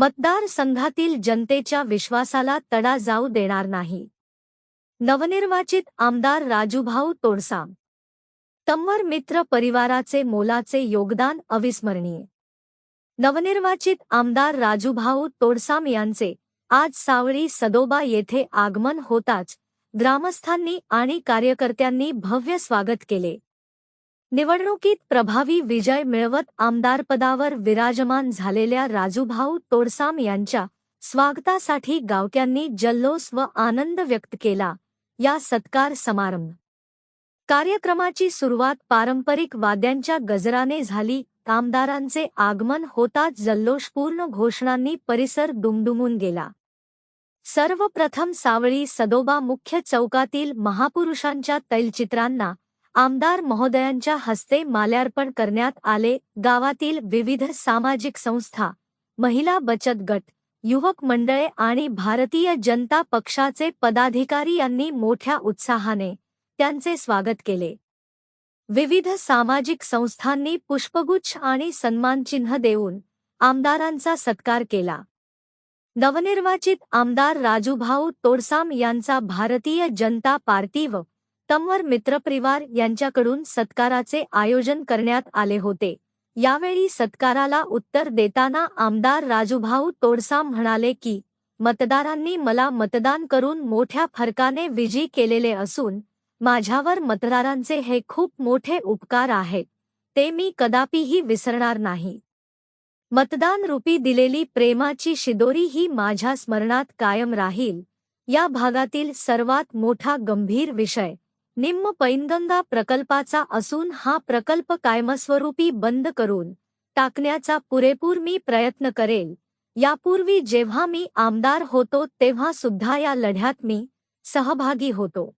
मतदारसंघातील जनतेच्या विश्वासाला तडा जाऊ देणार नाही. नवनिर्वाचित आमदार राजूभाऊ तोडसाम तम्मर मित्र परिवाराचे मोलाचे योगदान अविस्मरणीय. नवनिर्वाचित आमदार राजूभाऊ तोडसाम यांचे आज सावळी सदोबा येथे आगमन होताच ग्रामस्थांनी आणि कार्यकर्त्यांनी भव्य स्वागत केले. निवडणुकीत प्रभावी विजय मिळवत आमदारपदावर विराजमान झालेल्या राजूभाऊ तोडसाम यांच्या स्वागतासाठी गावक्यांनी जल्लोष व आनंद व्यक्त केला. या सत्कार समारंभ कार्यक्रमाची सुरुवात पारंपरिक वाद्यांच्या गजराने झाली. आमदारांचे आगमन होताच जल्लोषपूर्ण घोषणांनी परिसर दुमदुमून गेला. सर्वप्रथम सावळी सदोबा मुख्य चौकातील महापुरुषांच्या तैलचित्रांना आमदार महोदयांच्या हस्ते माल्यार्पण करण्यात आले. गावातील विविध सामाजिक संस्था महिला बचत गट युवक मंडळे आणि भारतीय जनता पक्षाचे पदाधिकारी यांनी मोठ्या उत्साहाने त्यांचे स्वागत केले. विविध सामाजिक संस्थांनी पुष्पगुच्छ आणि सन्मानचिन्ह देऊन आमदारांचा सत्कार केला. नवनिर्वाचित आमदार राजूभाऊ तोडसाम यांचा भारतीय जनता पार्टी व तमवर मित्रपरिवार यांच्याकडून सत्काराचे आयोजन करण्यात आले होते. यावेळी सत्काराला उत्तर देताना आमदार राजूभाऊ तोडसाम म्हणाले की मतदारांनी मला मतदान करून मोठ्या फरकाने विजयी केलेले असून माझ्यावर मतदारांचे हे खूप मोठे उपकार आहेत. ते मी कदापिही विसरणार नाही. मतदान रूपी दिलेली प्रेमाची शिदोरी ही माझ्या स्मरणात कायम राहील. या भागातील सर्वात मोठा गंभीर विषय निम्म पैनगंगा प्रकल्पाचा असून हा प्रकल्प कायमस्वरूपी बंद करून टाकण्याचा पुरेपूर मी प्रयत्न करेल. यापूर्वी जेव्हा मी आमदार होतो तेव्हा सुद्धा या लढ्यात मी सहभागी होतो.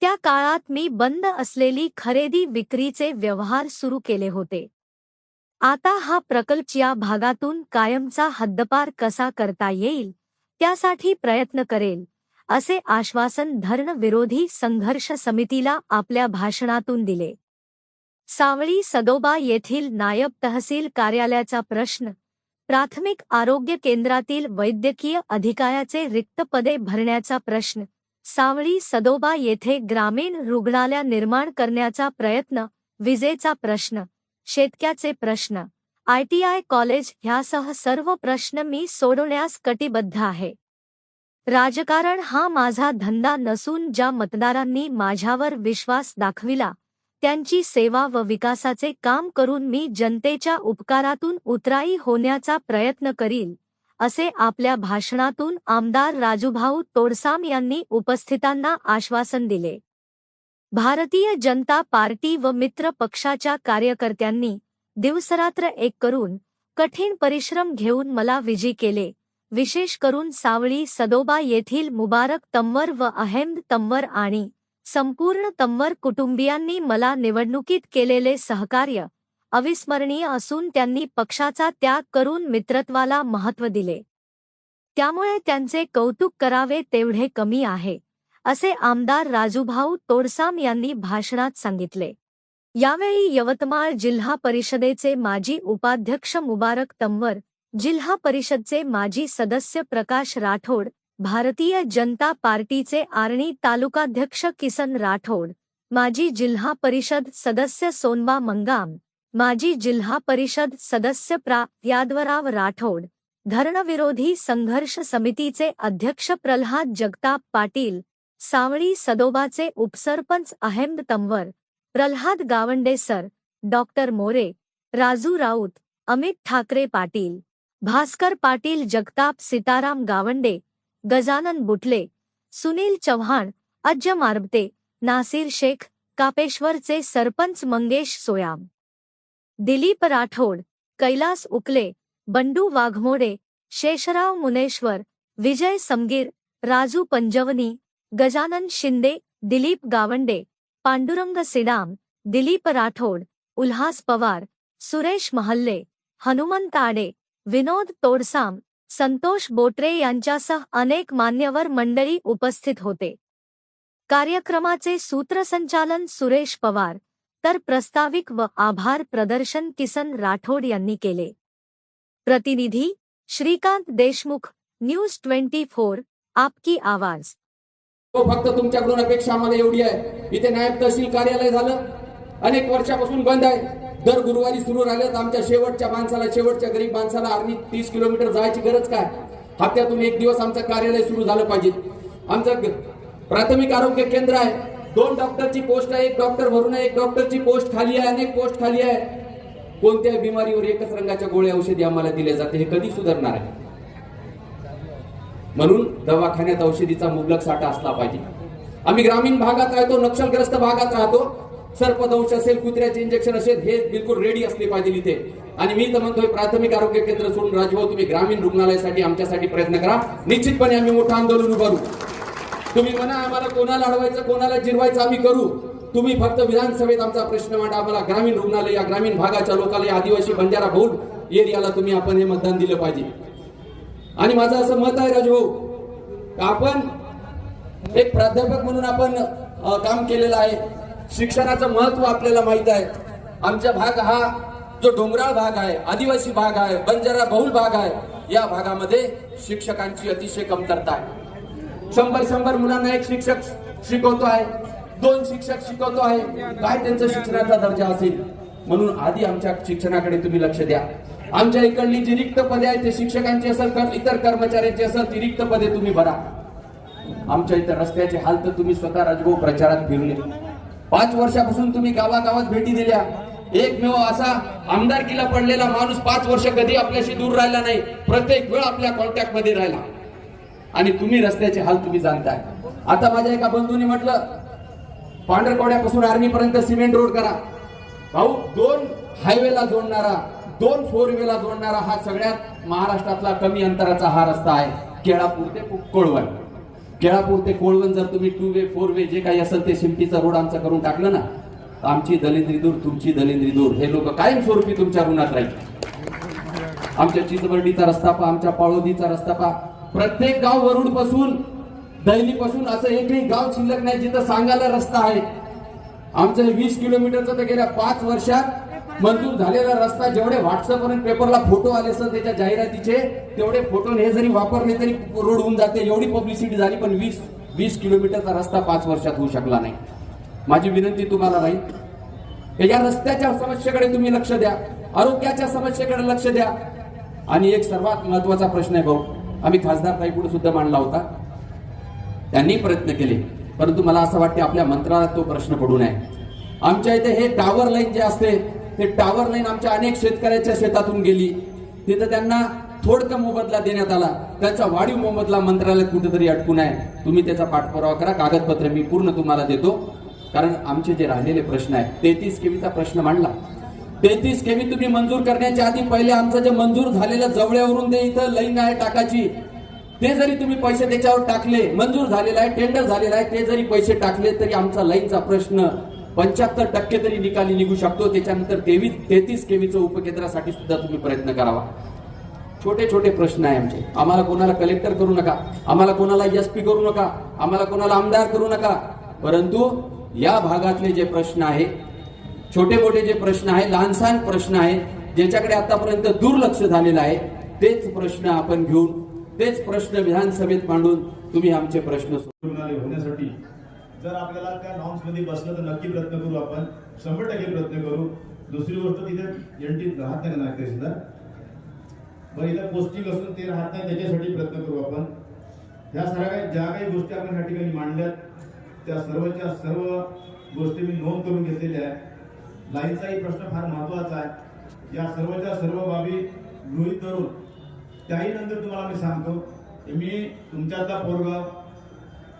त्या काळात मी बंद असलेली खरेदी विक्रीचे व्यवहार सुरू केले होते. आता हा प्रकल्प या भागातून कायमचा हद्दपार कसा करता येईल त्यासाठी प्रयत्न करेल. असे आश्वासन धरण विरोधी संघर्ष समितीला आपल्या भाषणातून दिले. सावळी सदोबा येथील नायब तहसील कार्यालयाचा प्रश्न प्राथमिक आरोग्य केंद्रातील वैद्यकीय अधिकाऱ्याचे रिक्त पदे भरण्याचा प्रश्न सावळी सदोबा येथे ग्रामीण रुग्णालय निर्माण करण्याचा प्रयत्न विजेचा प्रश्न शेतक्याचे प्रश्न आयटीआय कॉलेज ह्यासह सर्व प्रश्न मी सोडवण्यास कटिबद्ध आहे. राजकारण हा माझा धंदा नसून ज्या मतदारांनी माझ्यावर विश्वास दाखविला त्यांची सेवा व विकासाचे काम करून मी जनतेच्या उपकारातून उतराई होण्याचा प्रयत्न करील असे आपल्या भाषणातून आमदार राजूभाऊ तोडसाम यांनी उपस्थितांना आश्वासन दिले. भारतीय जनता पार्टी व मित्र पक्षाच्या कार्यकर्त्यांनी दिवसरात्र एक करून कठीण परिश्रम घेऊन मला विजयी केले. विशेष करून सावळी सदोबा येथील मुबारक तंवर व अहेमद तंवर आणि संपूर्ण तंवर कुटुंबियांनी मला निवडणुकीत केलेले सहकार्य अविस्मरणीय असून त्यांनी पक्षाचा त्याग करून मित्रत्वाला महत्त्व दिले. त्यामुळे त्यांचे कौतुक करावे तेवढे कमी आहे असे आमदार राजूभाऊ तोडसाम यांनी भाषणात सांगितले. यावेळी यवतमाळ जिल्हा परिषदेचे माजी उपाध्यक्ष मुबारक तंवर जिल्हा परिषदचे माजी सदस्य प्रकाश राठोड भारतीय जनता पार्टीचे आर्णी तालुकाध्यक्ष किसन राठोड माजी जिल्हा परिषद सदस्य सोनबा मंगाम माजी जिल्हा परिषद सदस्य प्रा. यादवराव राठोड धरणविरोधी संघर्ष समितीचे अध्यक्ष प्रल्हाद जगताप पाटील सावळी सदोबाचे उपसरपंच अहेमद तंवर प्रल्हाद गावंडे सर डॉक्टर मोरे राजू राऊत अमित ठाकरे पाटील. भास्कर पाटील जगताप सीताराम गावंडे गजानन बुटले सुनील चव्हाण अज्ज मारबते नासिर शेख कापेश्वरचे सरपंच मंगेश सोयाम दिलीप राठोड कैलास उकले बंडू वाघमोडे शेषराव मुनेश्वर विजय समगीर राजू पंजवनी गजानन शिंदे दिलीप गावंडे पांडुरंग सिडाम दिलीप राठोड उल्हास पवार सुरेश महल्ले हनुमंत आडे विनोद तोडसाम संतोष बोटरे यांच्यासह अनेक मान्यवर मंडळी उपस्थित होते. कार्यक्रमाचे सूत्रसंचालन सुरेश पवार तर प्रस्ताविक व आभार प्रदर्शन किसन राठोड यांनी केले. प्रतिनिधी Shrikant Deshmukh news twenty four आपकी आवाज. फक्त तुमच्याकडून अपेक्षा आम्हाला एवढी आहे. इथे नायब तहसील कार्यालय झालं. अनेक वर्षापासून बंद आहे. दर गुरुवारी सुरू राहिलं तर आमच्या शेवटच्या माणसाला शेवटच्या गरीब माणसाला आर्मी तीस किलोमीटर जायची गरज काय? हप्त्यातून एक दिवस आमचं कार्यालय सुरू झालं पाहिजे. आमचं प्राथमिक आरोग्य केंद्र आहे. दोन डॉक्टरची पोस्ट आहे एक डॉक्टर भरून आहे एक डॉक्टरची पोस्ट खाली आहे अनेक पोस्ट खाली आहे. कोणत्याही बिमारीवर एकच रंगाच्या गोळ्या औषधी आम्हाला दिल्या जाते हे कधी सुधारणार आहे? म्हणून दवाखान्यात औषधीचा मुबलक साठा असला पाहिजे. आम्ही ग्रामीण भागात राहतो नक्षलग्रस्त भागात राहतो. सर्पदंश असेल कुत्र्याचे इंजेक्शन असेल हे बिलकुल रेडी असले पाहिजे इथे. आणि मी तर म्हणतोय प्राथमिक आरोग्य केंद्र सोडून राजभाऊ तुम्ही ग्रामीण रुग्णालयासाठी आमच्यासाठी प्रयत्न करा. निश्चितपणे आम्ही मोठं आंदोलन उभारू. तुम्ही म्हणा आम्हाला कोणाला अडवायचं कोणाला जिरवायचं आम्ही करू. तुम्ही फक्त विधानसभेत आमचा प्रश्न मांडा आम्हाला ग्रामीण रुग्णालय या ग्रामीण भागाच्या लोकांना आदिवासी बंजारा बहुल एरियाला तुम्ही आपण हे मतदान दिलं पाहिजे. आणि माझं असं मत आहे राजभाऊ आपण एक प्राध्यापक म्हणून आपण काम केलेलं आहे. शिक्षणाचं महत्त्व आपल्याला माहीत आहे. आमचा भाग हा जो डोंगराळ भाग आहे आदिवासी भाग आहे बंजारा बहुल भाग आहे या भागामध्ये शिक्षकांची अतिशय कमतरता आहे. शंभर शंभर मुलांना एक शिक्षक शिकवतो आहे दोन शिक्षक शिकवतो आहे काय त्यांचा शिक्षणाचा दर्जा असेल? म्हणून आधी आमच्या शिक्षणाकडे तुम्ही लक्ष द्या. आमच्या इकडली जी रिक्त पदे आहेत ते शिक्षकांची असेल तर इतर कर्मचाऱ्यांची असेल ती रिक्त पदे तुम्ही भरा. आमच्या इथं रस्त्याचे हाल तर तुम्ही स्वतः राजभाऊ प्रचारात फिरले पाच वर्षापासून तुम्ही गावागावात भेटी दिल्या. एकमेव असा आमदारकीला पडलेला माणूस पाच वर्ष कधी आपल्याशी दूर राहिला नाही. प्रत्येक वेळ आपल्या कॉन्टॅक्टमध्ये राहिला. आणि तुम्ही रस्त्याचे हाल तुम्ही जाणताय. आता माझ्या एका बंधूने म्हटलं पांढरकवड्यापासून आर्मी पर्यंत सिमेंट रोड करा. भाऊ दोन हायवेला जोडणारा दोन फोर वेला जोडणारा हा सगळ्यात महाराष्ट्रातला कमी अंतराचा हा रस्ता आहे. केळापूर ते कोळवण. केळापूर ते कोळवण जर तुम्ही टू वे फोर वे जे काही असेल ते शिमटीचा रोड आमचा करून टाकलं ना आमची दलिंद्री दूर तुमची दलिंद्री दूर. हे लोक कायमस्वरूपी तुमच्या ऋणात राहील. आमच्या चिचबर्डीचा रस्ता पहा आमच्या पाळोदीचा रस्ता पहा. प्रत्येक गाव वरुडपासून दैली पासून असं एकही गाव शिल्लक नाही जिथं सांगायला रस्ता आहे. आमचं हे वीस किलोमीटरचं तर गेल्या पाच वर्षात मंजूर झालेला रस्ता जेवढे व्हॉट्सअप आणि पेपरला फोटो आले असतात त्याच्या जाहिरातीचे तेवढे फोटो हे जरी वापरले तरी रोड होऊन जाते. एवढी पब्लिसिटी झाली पण वीस वीस किलोमीटरचा रस्ता पाच वर्षात होऊ शकला नाही. माझी विनंती तुम्हाला राहील या रस्त्याच्या समस्येकडे तुम्ही लक्ष द्या. आरोग्याच्या समस्येकडे लक्ष द्या. आणि एक सर्वात महत्त्वाचा प्रश्न आहे भाऊ आम्ही खासदार ताईपुढे सुद्धा मांडला होता. त्यांनी प्रयत्न केले परंतु मला असं वाटते आपल्या मंत्रालयात तो प्रश्न पडू नये आमच्या इथे हे टावर लाईन जे असते ते टावर लाईन आमच्या अनेक शेतकऱ्याच्या शेतातून गेली. तिथं त्यांना थोडका मोबदला देण्यात आला. त्याचा वाढीव मोबदला मंत्रालयात कुठेतरी अटकून आहे. तुम्ही त्याचा पाठपुरावा करा. कागदपत्र मी पूर्ण तुम्हाला देतो. कारण आमचे जे राहिलेले प्रश्न आहेत तेहतीस केवीचा प्रश्न मांडला. तेहतीस केवी तुम्ही मंजूर करण्याच्या आधी पहिले आमचं जे मंजूर झालेलं जवळ्यावरून ते इथं लाईन आहे टाकाची ते जरी तुम्ही पैसे त्याच्यावर टाकले मंजूर झालेला आहे टेंडर झालेला आहे ते जरी पैसे टाकले तरी आमचा लाईनचा प्रश्न पंच्याहत्तर टक्के तरी निकाली निघू शकतो. त्याच्यानंतर तेवीस तेहतीस केवीचं उपकेंद्रासाठी सुद्धा तुम्ही प्रयत्न करावा. छोटे छोटे प्रश्न आहे आमचे. आम्हाला कोणाला कलेक्टर करू नका. आम्हाला कोणाला एस पी करू नका. आम्हाला कोणाला आमदार करू नका. परंतु या भागातले जे प्रश्न आहे छोटे मोठे जे प्रश्न आहे लहानसहान प्रश्न आहे ज्याच्याकडे आतापर्यंत दुर्लक्ष झालेलं आहे तेच प्रश्न आपण घेऊन तेच प्रश्न विधानसभेत मांडून तुम्ही आमचे प्रश्न होण्यासाठी जर आपल्याला त्या नॉर्म्समध्ये बसलं तर नक्की प्रयत्न करू आपण. शंभर टक्के प्रयत्न करू. दुसरी गोष्ट तिथे एनटी राहत नाही ना तहसीलदार? बरं इथं पोस्टिंग असून ते राहत नाही त्याच्यासाठी प्रयत्न करू आपण. ह्या सर्व काही ज्या काही गोष्टी आपण ह्या ठिकाणी मांडल्यात त्या सर्वच्या सर्व गोष्टी मी नोंद करून घेतलेल्या आहेत. लाईनचाही प्रश्न फार महत्त्वाचा आहे. या सर्वच्या सर्व बाबी गृहीत धरून त्याही नंतर तुम्हाला मी सांगतो. मी मी तुमच्यातला पोरगाव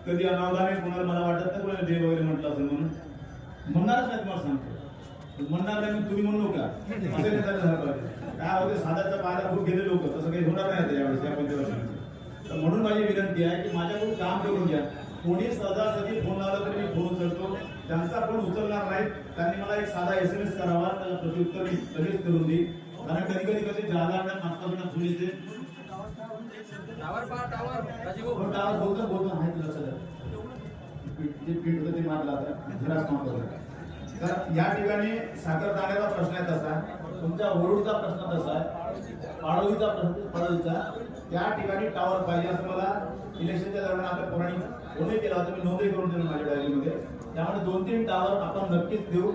कधी अनावधाने कोणाला मला वाटत नाही कोणाला देव वगैरे म्हटलं असेल म्हणून. म्हणणारच नाही तुम्हाला सांगतो. म्हणणार नाही तुम्ही म्हणू नका. असं नाही झालं काय होते साधाचा पायला खूप गेले लोक तसं काही होणार नाही त्यावेळेस या पंचवर्षांचं तर म्हणून माझी विनंती आहे की माझ्याकडून काम करून घ्या. कोणी सदासदी फोन आला तरी मी फोन उचलतो. ज्यांचा फोन उचलणार नाही त्यांनी मला एक साधा एस एम एस करावा त्याला प्रत्युत्तर मी कधीच करून देईन. कारण कधी कधी कधी जागा मागता फोन येते हो, टावर बोलतो बोलतो आहे तुला सगळं जे पीठ होतं ते मारलं आता. झेरॉक्स मारतो तर या ठिकाणी साखर दाण्याचा प्रश्न आहे तसा तुमच्या वरुडचा प्रश्न तसा आहे. पाडोळीचा प्रश्न पाडोळीचा त्या ठिकाणी टावर पाहिजे असं मला इलेक्शनच्या दरम्यान आपल्या पुराणी फोनही केला होता. मी नोंदणी करून दिली माझ्या डायरीमध्ये त्यामुळे दोन तीन टावर आपण नक्कीच देऊ.